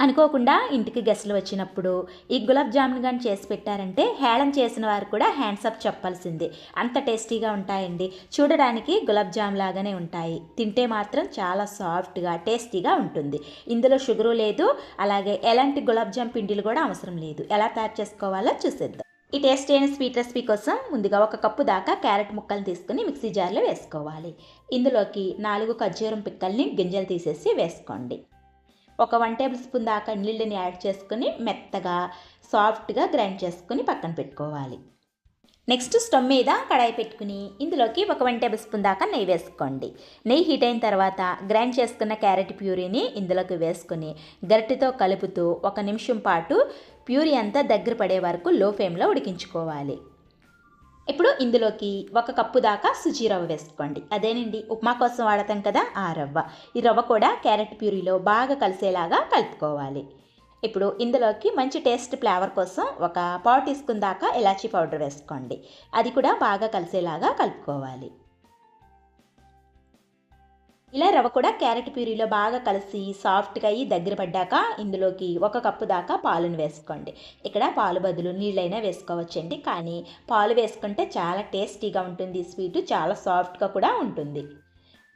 అనుకోకుండా ఇంటికి గెస్టులు వచ్చినప్పుడు ఈ గులాబ్ జామున్ కానీ చేసి పెట్టారంటే హేళం చేసిన వారు కూడా హ్యాండ్స్ అప్ చెప్పాల్సిందే. అంత టేస్టీగా ఉంటాయండి. చూడడానికి గులాబ్ జామ్ లాగానే ఉంటాయి. తింటే మాత్రం చాలా సాఫ్ట్గా టేస్టీగా ఉంటుంది. ఇందులో షుగరు లేదు అలాగే ఎలాంటి గులాబ్ జామ్ పిండిలు కూడా అవసరం లేదు. ఎలా తయారు చేసుకోవాలో చూసేద్దాం. ఈ టేస్ట్ అయిన స్వీట్ రెసిపీ కోసం ముందుగా ఒక కప్పు దాకా క్యారెట్ ముక్కలు తీసుకుని మిక్సీ జార్లో వేసుకోవాలి. ఇందులోకి నాలుగు ఖర్జూరం పిక్కల్ని గింజలు తీసేసి వేసుకోండి. ఒక వన్ టేబుల్ స్పూన్ దాకా నీళ్ళని యాడ్ చేసుకుని మెత్తగా సాఫ్ట్గా గ్రైండ్ చేసుకుని పక్కన పెట్టుకోవాలి. నెక్స్ట్ స్టవ్ మీద కడాయి పెట్టుకుని ఇందులోకి ఒక వన్ టేబుల్ స్పూన్ దాకా నెయ్యి వేసుకోండి. నెయ్యి హీట్ అయిన తర్వాత గ్రైండ్ చేసుకున్న క్యారెట్ ప్యూరీని ఇందులోకి వేసుకుని గరిటెతో కలుపుతూ ఒక నిమిషం పాటు ప్యూరీ అంతా దగ్గర పడే వరకు లో ఫ్లేమ్లో ఉడికించుకోవాలి. ఇప్పుడు ఇందులోకి ఒక కప్పు దాకా సుజీ రవ్వ వేసుకోండి. అదేనండి ఉప్మా కోసం వాడతాం కదా ఆ రవ్వ. ఈ రవ్వ కూడా క్యారెట్ ప్యూరీలో బాగా కలిసేలాగా కలుపుకోవాలి. ఇప్పుడు ఇందులోకి మంచి టేస్ట్ ఫ్లేవర్ కోసం ఒక పావు టీ స్పూన్ దాకా ఇలాచీ పౌడర్ వేసుకోండి. అది కూడా బాగా కలిసేలాగా కలుపుకోవాలి. ఇలా రవ్వ కూడా క్యారెట్ ప్యూరీలో బాగా కలిసి సాఫ్ట్గా అయ్యి దగ్గర పడ్డాక ఇందులోకి ఒక కప్పు దాకా పాలను వేసుకోండి. ఇక్కడ పాలు బదులు నీళ్ళైనా వేసుకోవచ్చండి. కానీ పాలు వేసుకుంటే చాలా టేస్టీగా ఉంటుంది. స్వీటు చాలా సాఫ్ట్గా కూడా ఉంటుంది.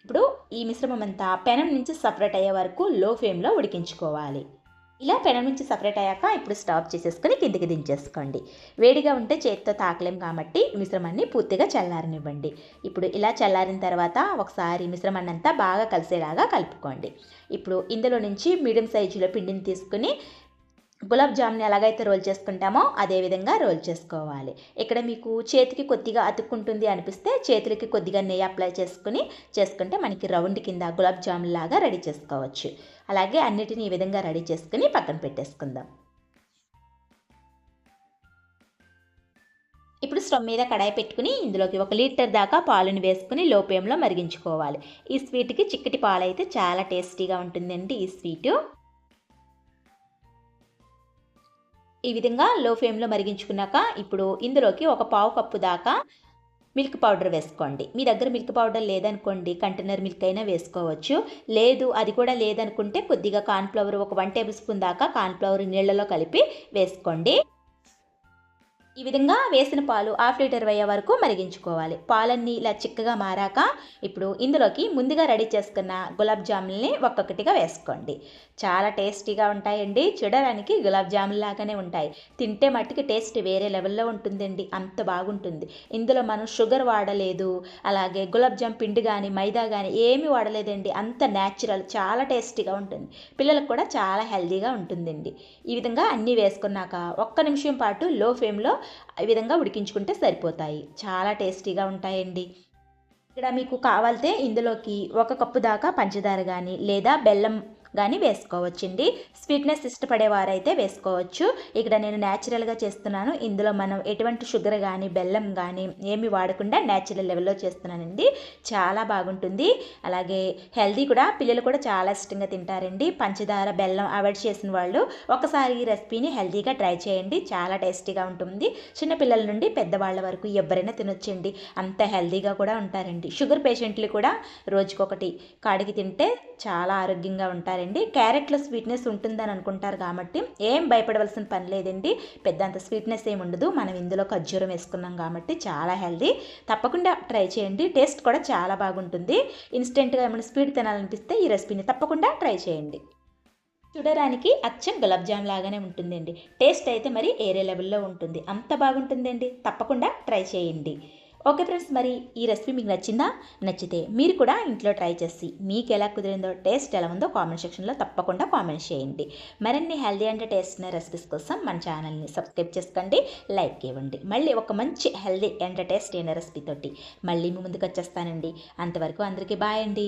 ఇప్పుడు ఈ మిశ్రమం అంతా పెనం నుంచి సపరేట్ అయ్యే వరకు లో ఫ్లేమ్లో ఉడికించుకోవాలి. ఇలా పెనం నుంచి సపరేట్ అయ్యాక ఇప్పుడు స్టాప్ చేసేసుకొని కిందికి దించేసుకోండి. వేడిగా ఉంటే చేతితో తాకలేం కాబట్టి మిశ్రమాన్ని పూర్తిగా చల్లారనివ్వండి. ఇప్పుడు ఇలా చల్లారిన తర్వాత ఒకసారి మిశ్రమాన్ని అంతా బాగా కలిసేలాగా కలుపుకోండి. ఇప్పుడు ఇందులో నుంచి మీడియం సైజులో పిండిని తీసుకుని గులాబ్ జామ్ని ఎలాగైతే రోల్ చేసుకుంటామో అదే విధంగా రోల్ చేసుకోవాలి. ఇక్కడ మీకు చేతికి కొద్దిగా అతుక్కుంటుంది అనిపిస్తే చేతులకి కొద్దిగా నెయ్యి అప్లై చేసుకుని చేసుకుంటే మనకి రౌండ్ కింద గులాబ్ జామ్ లాగా రెడీ చేసుకోవచ్చు. అలాగే అన్నిటిని ఈ విధంగా రెడీ చేసుకుని పక్కన పెట్టేసుకుందాం. ఇప్పుడు స్టవ్ మీద కడాయి పెట్టుకుని ఇందులోకి ఒక లీటర్ దాకా పాలను వేసుకుని లో మరిగించుకోవాలి. ఈ స్వీట్కి చిక్కటి పాలు అయితే చాలా టేస్టీగా ఉంటుందండి ఈ స్వీటు. ఈ విధంగా లో ఫ్లేమ్లో మరిగించుకున్నాక ఇప్పుడు ఇందులోకి ఒక పావు కప్పు దాకా మిల్క్ పౌడర్ వేసుకోండి. మీ దగ్గర మిల్క్ పౌడర్ లేదనుకోండి కంటైనర్ మిల్క్ అయినా వేసుకోవచ్చు. లేదు అది కూడా లేదనుకుంటే కొద్దిగా కార్న్ఫ్లవర్ ఒక వన్ టేబుల్ స్పూన్ దాకా కార్న్ఫ్లవర్ నీళ్ళలో కలిపి వేసుకోండి. ఈ విధంగా వేసిన పాలు హాఫ్ లీటర్ అయ్యే వరకు మరిగించుకోవాలి. పాలన్నీ ఇలా చిక్కగా మారాక ఇప్పుడు ఇందులోకి ముందుగా రెడీ చేసుకున్న గులాబ్ జాములని ఒక్కొక్కటిగా వేసుకోండి. చాలా టేస్టీగా ఉంటాయండి. చూడడానికి గులాబ్ జామున్ లాగానే ఉంటాయి. తింటే మట్టుకి టేస్ట్ వేరే లెవెల్లో ఉంటుందండి. అంత బాగుంటుంది. ఇందులో మనం షుగర్ వాడలేదు అలాగే గులాబ్ జామ్ పిండి కానీ మైదా కానీ ఏమీ వాడలేదండి. అంత న్యాచురల్ చాలా టేస్టీగా ఉంటుంది. పిల్లలకు కూడా చాలా హెల్తీగా ఉంటుందండి. ఈ విధంగా అన్నీ వేసుకున్నాక ఒక్క నిమిషం పాటు లో ఫ్లేమ్లో ఈ విధంగా ఉడికించుకుంటే సరిపోతాయి. చాలా టేస్టీగా ఉంటాయండి. ఇక్కడ మీకు కావాలితే ఇందులోకి ఒక కప్పు దాకా పంచదార కానీ లేదా బెల్లం కానీ వేసుకోవచ్చండి. స్వీట్నెస్ ఇష్టపడేవారైతే వేసుకోవచ్చు. ఇక్కడ నేను న్యాచురల్గా చేస్తున్నాను. ఇందులో మనం ఎటువంటి షుగర్ కానీ బెల్లం కానీ ఏమి వాడకుండా న్యాచురల్ లెవెల్లో చేస్తున్నానండి. చాలా బాగుంటుంది. అలాగే హెల్దీ కూడా పిల్లలు కూడా చాలా ఇష్టంగా తింటారండి. పంచదార బెల్లం అవాయిడ్ చేసిన వాళ్ళు ఒకసారి ఈ రెసిపీని హెల్దీగా ట్రై చేయండి. చాలా టేస్టీగా ఉంటుంది. చిన్నపిల్లల నుండి పెద్దవాళ్ళ వరకు ఎవరైనా తినొచ్చండి. అంత హెల్దీగా కూడా ఉంటారండి. షుగర్ పేషెంట్లు కూడా రోజుకొకటి కాడికి తింటే చాలా ఆరోగ్యంగా ఉంటారు ఉంటారండి క్యారెట్లో స్వీట్నెస్ ఉంటుందని అనుకుంటారు కాబట్టి ఏం భయపడవలసిన పని లేదండి. పెద్దంత స్వీట్నెస్ ఏమి ఉండదు. మనం ఇందులో ఖర్జూరం వేసుకున్నాం కాబట్టి చాలా హెల్దీ. తప్పకుండా ట్రై చేయండి. టేస్ట్ కూడా చాలా బాగుంటుంది. ఇన్స్టెంట్గా ఏమైనా స్వీట్ తినాలనిపిస్తే ఈ రెసిపీని తప్పకుండా ట్రై చేయండి. చూడడానికి అచ్చం గులాబ్ జామ్ లాగానే ఉంటుందండి. టేస్ట్ అయితే మరి ఏరే లెవెల్లో ఉంటుంది. అంత బాగుంటుందండి. తప్పకుండా ట్రై చేయండి. ఓకే ఫ్రెండ్స్ మరి ఈ రెసిపీ మీకు నచ్చిందా? నచ్చితే మీరు కూడా ఇంట్లో ట్రై చేసి మీకు ఎలా కుదిరిందో టేస్ట్ ఎలా ఉందో కామెంట్ సెక్షన్లో తప్పకుండా కామెంట్ చేయండి. మరిన్ని హెల్దీ అండ్ టేస్ట్ రెసిపీస్ కోసం మన ఛానల్ని సబ్స్క్రైబ్ చేసుకోండి లైక్ ఇవ్వండి. మళ్ళీ ఒక మంచి హెల్దీ అండ్ టేస్ట్ అయిన రెసిపీ తోటి మళ్ళీ మీ ముందుకు వచ్చేస్తానండి. అంతవరకు అందరికీ బాయ్ అండి.